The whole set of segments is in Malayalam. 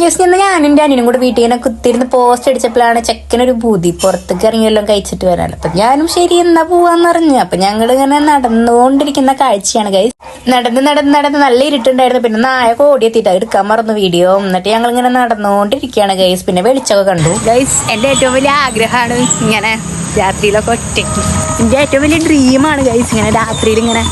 ജസ്റ്റ് ഇന്ന് ഞാനും എന്റെ അനിയനും കൂടെ വീട്ടിൽ ഇങ്ങനെ കുത്തിരുന്ന് പോസ്റ്റ് അടിച്ചപ്പോഴാണ് ചെക്കനൊരു ബൂതി പുറത്തേക്ക് ഇറങ്ങിയെല്ലാം കഴിച്ചിട്ട് വരാൻ. അപ്പൊ ഞാനും ശരി എന്നാ പോവാന്ന് പറഞ്ഞു അപ്പൊ ഞങ്ങൾ ഇങ്ങനെ നടന്നുകൊണ്ടിരിക്കുന്ന കാഴ്ചയാണ് കൈ നടന്ന് നടന്ന് നടന്ന് നല്ല ഇരുട്ടുണ്ടായിരുന്നു. പിന്നെ നായ കോടിയെത്തിയിട്ട് എടുക്കാൻ മറന്നു വീഡിയോ. എന്നിട്ട് ഞങ്ങൾ ഇങ്ങനെ നടന്നുകൊണ്ടിരിക്കുകയാണ് ഗൈസ് പിന്നെ വെളിച്ചൊക്കെ കണ്ടു. ഗൈസ് എന്റെ ഏറ്റവും വലിയ ആഗ്രഹമാണ് ഇങ്ങനെ രാത്രിയിലൊക്കെ ഒറ്റയ്ക്ക്. എന്റെ ഏറ്റവും വലിയ ഡ്രീമാണ് ഗൈസ് ഇങ്ങനെ രാത്രിയിൽ ഇങ്ങനെ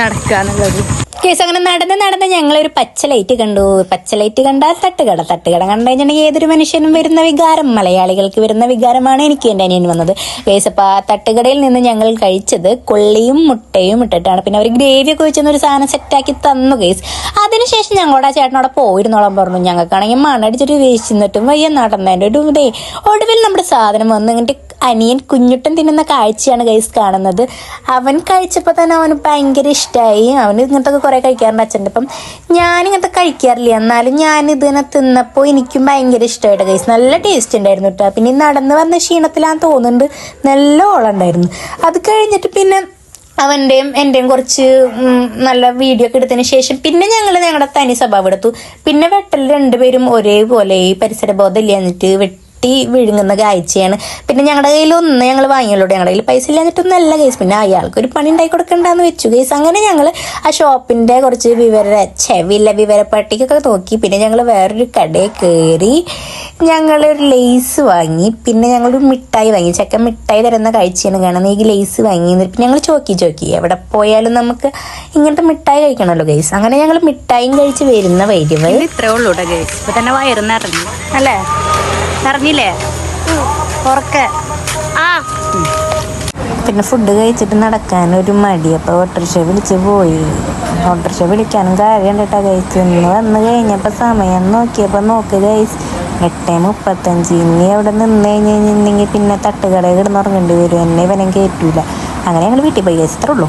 നടക്കുക എന്നുള്ളത് കേസ് അങ്ങനെ നടന്ന് നടന്ന് ഞങ്ങളൊരു പച്ച ലൈറ്റ് കണ്ടു. പച്ച ലൈറ്റ് കണ്ടാൽ തട്ടുകട. തട്ടുകട കണ്ടു ഏതൊരു മനുഷ്യനും വരുന്ന വികാരം മലയാളികൾക്ക് വരുന്ന വികാരമാണ് എനിക്ക് എന്റെ അനിയൻ വന്നത്. കേസ് അപ്പോൾ ആ തട്ടുകടയിൽ നിന്ന് ഞങ്ങൾ കഴിച്ചത് കൊള്ളിയും മുട്ടയും ഇട്ടിട്ടാണ്. പിന്നെ അവർ ഗ്രേവി ഒക്കെ വെച്ചെന്ന് ഒരു സാധനം സെറ്റാക്കി തന്നു കേസ് അതിനുശേഷം ഞങ്ങളുടെ ആ ചേട്ടനോടെ പോയിരുന്നോളം പറഞ്ഞു. ഞങ്ങൾക്കാണെങ്കിൽ മണടിച്ചിട്ട് വീശിന്നിട്ടും വയ്യ നടന്നതിന്റെ ഒരു ഒടുവിൽ നമ്മുടെ സാധനം വന്ന് അനിയൻ കുഞ്ഞുട്ടൻ തിന്നുന്ന കാഴ്ചയാണ് ഗൈസ് കാണുന്നത്. അവൻ കഴിച്ചപ്പോൾ തന്നെ അവന് ഭയങ്കര ഇഷ്ടമായി അവന് ഇങ്ങനത്തെ കുറേ കഴിക്കാറുണ്ട് അച്ഛന്റെ അപ്പം ഞാൻ ഇങ്ങനത്തെ കഴിക്കാറില്ല. എന്നാലും ഞാൻ ഇതിനെ തിന്നപ്പോൾ എനിക്കും ഭയങ്കര ഇഷ്ടമായിട്ട് ഗൈസ് നല്ല ടേസ്റ്റ് ഉണ്ടായിരുന്നു കേട്ടോ. പിന്നെ നടന്ന് വന്ന ക്ഷീണത്തിലാന്ന് തോന്നുന്നുണ്ട്. നല്ല ഓളുണ്ടായിരുന്നു അത് കഴിഞ്ഞിട്ട് പിന്നെ അവന്റെയും എന്റെയും കുറച്ച് നല്ല വീഡിയോ ഒക്കെ എടുത്തതിന് ശേഷം പിന്നെ ഞങ്ങൾ ഞങ്ങളുടെ തനി സ്വഭാവം എടുത്തു. പിന്നെ വെട്ടൽ രണ്ടുപേരും ഒരേപോലെ ഈ ഇല്ല എന്നിട്ട് വെട്ടി വിഴുങ്ങുന്ന കാഴ്ചയാണ്. പിന്നെ ഞങ്ങളുടെ കയ്യിൽ ഒന്ന് ഞങ്ങൾ വാങ്ങിയുള്ളൂ ഞങ്ങളുടെ കയ്യിൽ പൈസ ഇല്ലാഞ്ഞിട്ടൊന്നല്ല കേസ് പിന്നെ അയാൾക്ക് ഒരു പണി ഉണ്ടായി കൊടുക്കണ്ടെന്ന് വെച്ചു കേസ് അങ്ങനെ ഞങ്ങൾ ആ ഷോപ്പിന്റെ കുറച്ച് വിവര ചെവില്ല വിവര പട്ടിക്കൊക്കെ നോക്കി. പിന്നെ ഞങ്ങൾ വേറൊരു കടയിൽ കയറി ഞങ്ങളൊരു ലേസ് വാങ്ങി. പിന്നെ ഞങ്ങളൊരു മിഠായി വാങ്ങി. ചക്ക മിഠായി തരുന്ന കാഴ്ചയാണ് കാണുന്നത്. ഈ ലേസ് വാങ്ങി പിന്നെ ഞങ്ങൾ ചോക്കി ചോക്കി. എവിടെ പോയാലും നമുക്ക് ഇങ്ങനത്തെ മിഠായി കഴിക്കണമല്ലോ ഗൈസ് അങ്ങനെ ഞങ്ങൾ മിഠായിയും കഴിച്ച് വരുന്ന വൈദ്യവർ ഇത്രേ ഉള്ളൂ കേട്ടോ ഗൈസ് ഇപ്പൊ തന്നെ വയറുന്നറിഞ്ഞു അല്ലേ? നിറഞ്ഞില്ലേ ഉറക്കെ. ആ. പിന്നെ ഫുഡ് കഴിച്ചിട്ട് നടക്കാൻ ഒരു മടി. അപ്പോൾ ഓട്ടോറിക്ഷ വിളിച്ച് പോയി. ഓട്ടോറിക്ഷ വിളിക്കാനും കാര്യം കേട്ടോ കഴിച്ച് ഇന്ന് വന്ന് കഴിഞ്ഞപ്പോൾ സമയം നോക്കിയപ്പോൾ നോക്ക് കഴിച്ച് എട്ട് മുപ്പത്തഞ്ച്. ഇനി അവിടെ നിന്ന് കഴിഞ്ഞ് കഴിഞ്ഞിട്ടുണ്ടെങ്കിൽ പിന്നെ തട്ടുകടയിൽ കിടന്നുറങ്ങേണ്ടി വരും. എന്നെ ഇവനും കയറ്റൂല അങ്ങനെ ഞങ്ങൾ വീട്ടിൽ പോയി കഴിച്ചത്രേ ഉള്ളൂ.